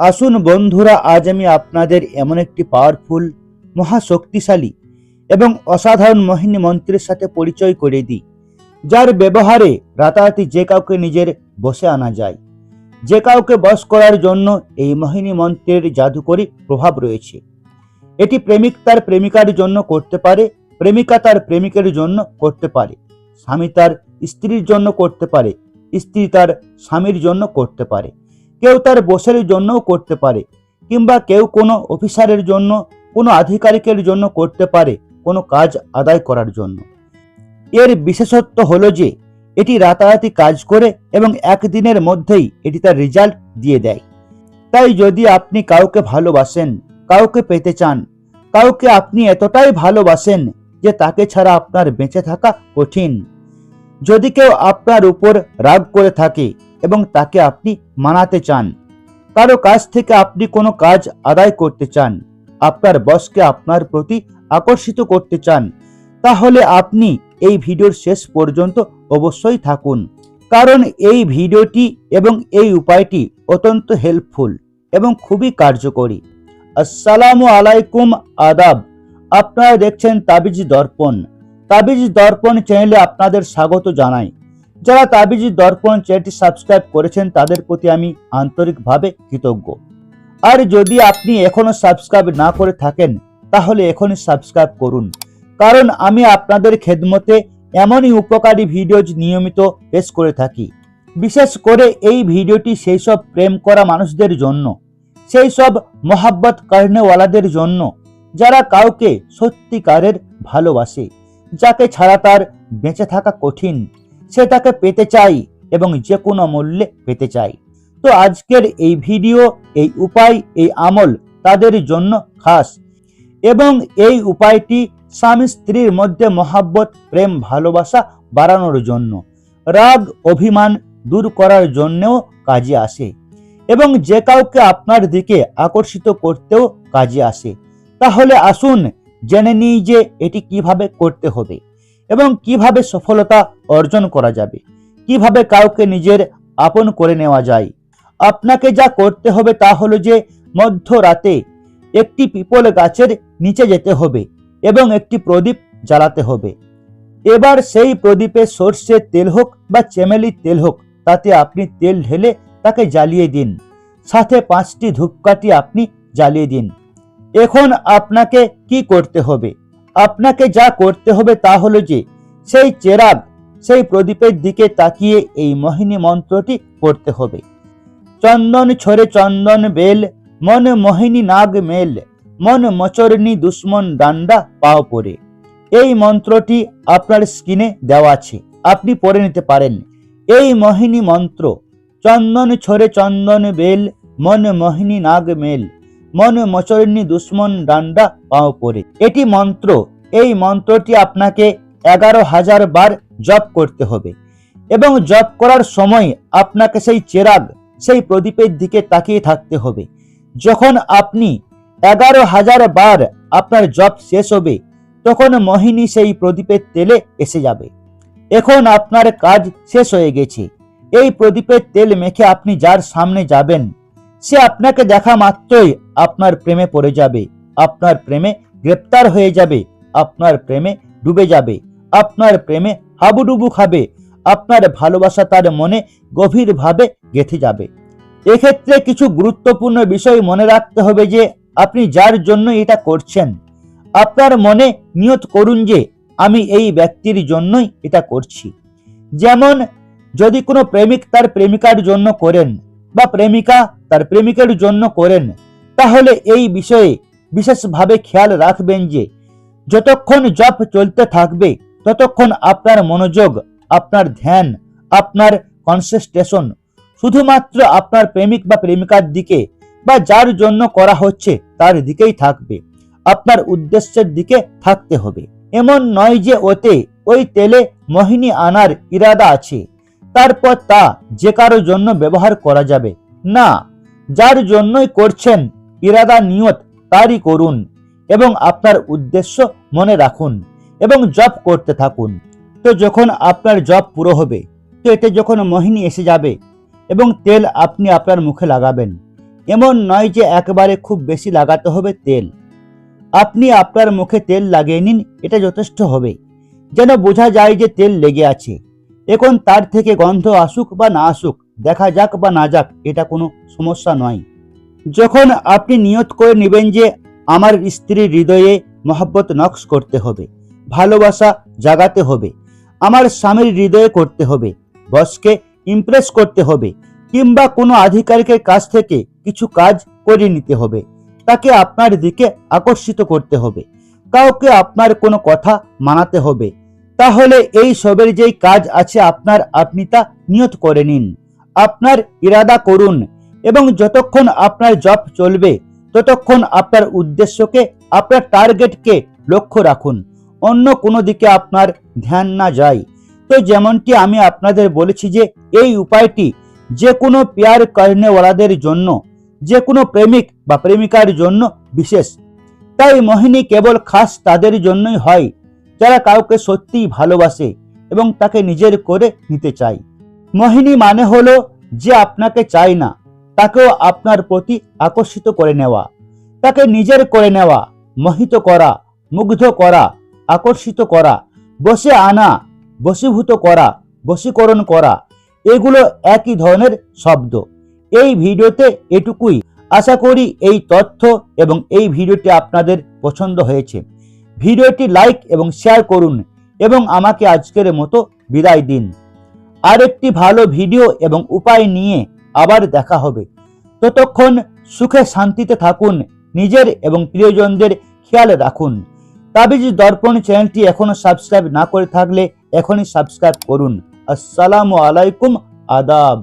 আসুন বন্ধুরা, আজ আমি আপনাদের এমন একটি পাওয়ারফুল মহাশক্তিশালী এবং অসাধারণ মোহিনী মন্ত্রের সাথে পরিচয় করে দিই, যার ব্যবহারে রাতারাতি যে কাউকে নিজের বসে আনা যায়। যে কাউকে বশ করার জন্য এই মোহিনী মন্ত্রের জাদুকরী প্রভাব রয়েছে। এটি প্রেমিক তার প্রেমিকার জন্য করতে পারে, প্রেমিকা তার প্রেমিকের জন্য করতে পারে, স্বামী তার স্ত্রীর জন্য করতে পারে, স্ত্রী তার স্বামীর জন্য করতে পারে। কেউ তার বসের জন্যও করতে পারে, কিংবা কেউ কোনো অফিসারের জন্য, কোনো আধিকারিকের জন্য করতে পারে কোনো কাজ আদায় করার জন্য। এর বিশেষত্ব হলো যে, এটি রাতারাতি কাজ করে এবং একদিনের মধ্যেই এটি তার রেজাল্ট দিয়ে দেয়। তাই যদি আপনি কাউকে ভালোবাসেন, কাউকে পেতে চান, কাউকে আপনি এতটাই ভালোবাসেন যে তাকে ছাড়া আপনার বেঁচে থাকা কঠিন। যদি কেউ আপনার উপর রাগ করে থাকে এবং তাকে আপনি মানাতে চান। কারও কাছ থেকে আপনি কোনো কাজ আদায় করতে চান, আপনার বসকে আপনার প্রতি আকর্ষিত করতে চান, তাহলে আপনি এই ভিডিওর শেষ পর্যন্ত অবশ্যই থাকুন। কারণ এই ভিডিওটি এবং এই উপায়টি অত্যন্ত হেল্পফুল এবং খুবই কার্যকরী। আসসালামু আলাইকুম, আদাব। আপনারা দেখছেন তাবিজ দর্পণ। তাবিজ দর্পণ চ্যানেলে আপনাদের স্বাগত জানাই। যারা তাবিজি দর্পণ চ্যানেলটি সাবস্ক্রাইব করেছেন, তাদের প্রতি আমি আন্তরিকভাবে কৃতজ্ঞ। আর যদি আপনি এখনও সাবস্ক্রাইব না করে থাকেন, তাহলে এখনই সাবস্ক্রাইব করুন। কারণ আমি আপনাদের খেদমতে এমনই উপকারী ভিডিও নিয়মিত পেশ করে থাকি। বিশেষ করে এই ভিডিওটি সেই সব প্রেম করা মানুষদের জন্য সেই সব মোহাব্বত কারণেওয়ালাদের জন্য, যারা কাউকে সত্যিকারের ভালোবাসে, যাকে ছাড়া তার বেঁচে থাকা কঠিন। সে তাকে পেতে চাই এবং যে কোনো মূল্যে পেতে চাই। তো আজকের এই ভিডিও, এই উপায়, এই আমল তাদের জন্য খাস এবং এই উপায়টি স্বামী স্ত্রীর মধ্যে মহাব্বত, প্রেম, ভালোবাসা বাড়ানোর জন্য, রাগ, অভিমান দূর করার জন্যও কাজে আসে এবং যে কাউকে আপনার দিকে আকর্ষিত করতেও কাজে আসে। তাহলে আসুন জেনে নিই যে এটি কীভাবে করতে হবে। এবং কীভাবে সফলতা অর্জন করা যাবে? কীভাবে কাউকে নিজের আপন করে নেওয়া যায়? আপনাকে যা করতে হবে তা হলো যে, মধ্যরাতে একটি পিপল গাছের নিচে যেতে হবে এবং একটি প্রদীপ জ্বালাতে হবে। এবার সেই প্রদীপে সর্ষের তেল হোক বা চেমেলির তেল হোক, তাতে আপনি তেল ঢেলে তাকে জ্বালিয়ে দিন। সাথে পাঁচটি ধূপকাঠি আপনি জ্বালিয়ে দিন। এখন আপনাকে কি করতে হবে? আপনাকে যা করতে হবে তা হলো যে, সেই চেরাগ, সেই প্রদীপের দিকে তাকিয়ে এই মোহিনী মন্ত্রটি পড়তে হবে। চন্দন ছড়ে চন্দন বেল, মন মোহিনী নাগ মেল, মন মচরণী দুশ্মন ডান্ডা পাও পরে এই মন্ত্রটি আপনার স্ক্রিনে দেওয়া আছে, আপনি পড়ে নিতে পারেন। এই মোহিনী মন্ত্র, চন্দন ছড়ে চন্দন বেল, মন মোহিনী নাগ মেল মন মচরণী দুশ্মন ডান্ডা পাও পরে এটি মন্ত্র। এই মন্ত্রটি আপনাকে এগারো হাজার বার জপ করতে হবে। এবং জপ করার সময় আপনাকে সেই চেরাগ, সেই প্রদীপের দিকে তাকিয়ে থাকতে হবে। যখন আপনি এগারো হাজার বার আপনার জপ শেষ হবে, তখন মোহিনী সেই প্রদীপের তেলে এসে যাবে। এখন আপনার কাজ শেষ হয়ে গেছে। এই প্রদীপের তেল মেখে আপনি যার সামনে যাবেন সে আপনাকে দেখা মাত্রই আপনার প্রেমে পড়ে যাবে। আপনার প্রেমে গ্রেপ্তার হয়ে যাবে। আপনার প্রেমে ডুবে যাবে। আপনার প্রেমে হাবুডুবু খাবে। আপনার ভালোবাসা তার মনে গভীরভাবে গেঁথে যাবে। এক্ষেত্রে কিছু গুরুত্বপূর্ণ বিষয় মনে রাখতে হবে যে, আপনি যার জন্য এটা করছেন, আপনার মনে নিয়ত করুন যে, আমি এই ব্যক্তির জন্যই এটা করছি। যেমন, যদি কোনো প্রেমিক তার প্রেমিকার জন্য করেন বা প্রেমিকা তার প্রেমিকের জন্য করেন। তাহলে এই বিষয়ে বিশেষভাবে খেয়াল রাখবেন যে, যতক্ষণ জপ চলতে থাকবে, ততক্ষণ আপনার মনোযোগ, আপনার ধ্যান, আপনার কনসেন্ট্রেশন শুধুমাত্র আপনার প্রেমিক বা প্রেমিকার দিকে বা যার জন্য করা হচ্ছে তার দিকেই থাকবে। আপনার উদ্দেশ্যের দিকে থাকতে হবে। এমন নয় যে ওতে ওই তেলে মোহিনী আনার ইরাদা আছে। তারপর তা যে কারও জন্য ব্যবহার করা যাবে। না, যার জন্যই করছেন ইরাদা নিয়ত তারই করুন এবং আপনার উদ্দেশ্য মনে রাখুন এবং জব করতে থাকুন। তো যখন আপনার জব পুরো হবে, তো এতে যখন মোহিনী এসে যাবে এবং তেল আপনি আপনার মুখে লাগাবেন, এমন নয় যে একবারে খুব বেশি লাগাতে হবে তেল। আপনি আপনার মুখে তেল লাগিয়ে নিন, এটা যথেষ্ট হবে। যেন বোঝা যায় যে তেল লেগে আছে। এখন তার থেকে গন্ধ আসুক বা না আসুক, দেখা যাক বা না যাক, এটা কোনো সমস্যা নয়। যখন আপনি নিয়ত করে নেবেন যে আমার স্ত্রীর হৃদয়ে মহাব্বত নকশ করতে হবে, ভালোবাসা জাগাতে হবে, আমার স্বামীর হৃদয়ে করতে হবে, বসকে ইমপ্রেস করতে হবে, কিংবা কোনো আধিকারিকের কাছ থেকে কিছু কাজ করে নিতে হবে, তাকে আপনার দিকে আকর্ষিত করতে হবে, কাউকে আপনার কোনো কথা মানাতে হবে তাহলে এই সবের যেই কাজ আছে আপনার আপনি তা নিয়ত করে নিন। আপনার ইরাদা করুন এবং যতক্ষণ আপনার জব চলবে, ততক্ষণ আপনার উদ্দেশ্যকে, আপনার টার্গেটকে লক্ষ্য রাখুন। অন্য কোনো দিকে আপনার ধ্যান না যায়। তো যেমনটি আমি আপনাদের বলেছি যে, এই উপায়টি যে কোনো পেয়ার কর্নেওয়ালাদের জন্য যে কোনো প্রেমিক বা প্রেমিকার জন্য বিশেষ। তাই মোহিনী কেবল খাস তাদের জন্যই হয় যারা কাউকে সত্যিই ভালোবাসে এবং তাকে নিজের করে নিতে চায়। মোহিনী মানে হলো যে আপনাকে চায় না, তাকেও আপনার প্রতি আকর্ষিত করে নেওয়া, তাকে নিজের করে নেওয়া, মোহিত করা, মুগ্ধ করা, আকর্ষিত করা, বসে আনা, বশীভূত করা, বশীকরণ করা, এগুলো একই ধরনের শব্দ। এই ভিডিওতে এটুকুই। আশা করি এই তথ্য এবং এই ভিডিওটি আপনাদের পছন্দ হয়েছে। ভিডিওটি লাইক এবং শেয়ার করুন এবং আমাকে আজকের মতো বিদায় দিন। আরেকটি ভালো ভিডিও এবং উপায় নিয়ে আবার দেখা হবে। ততক্ষণ সুখে শান্তিতে থাকুন, নিজের এবং প্রিয়জনদের খেয়াল রাখুন। তাবিজ দর্পণ চ্যানেলটি এখনও সাবস্ক্রাইব না করে থাকলে এখনই সাবস্ক্রাইব করুন। আসসালামু আলাইকুম, আদাব।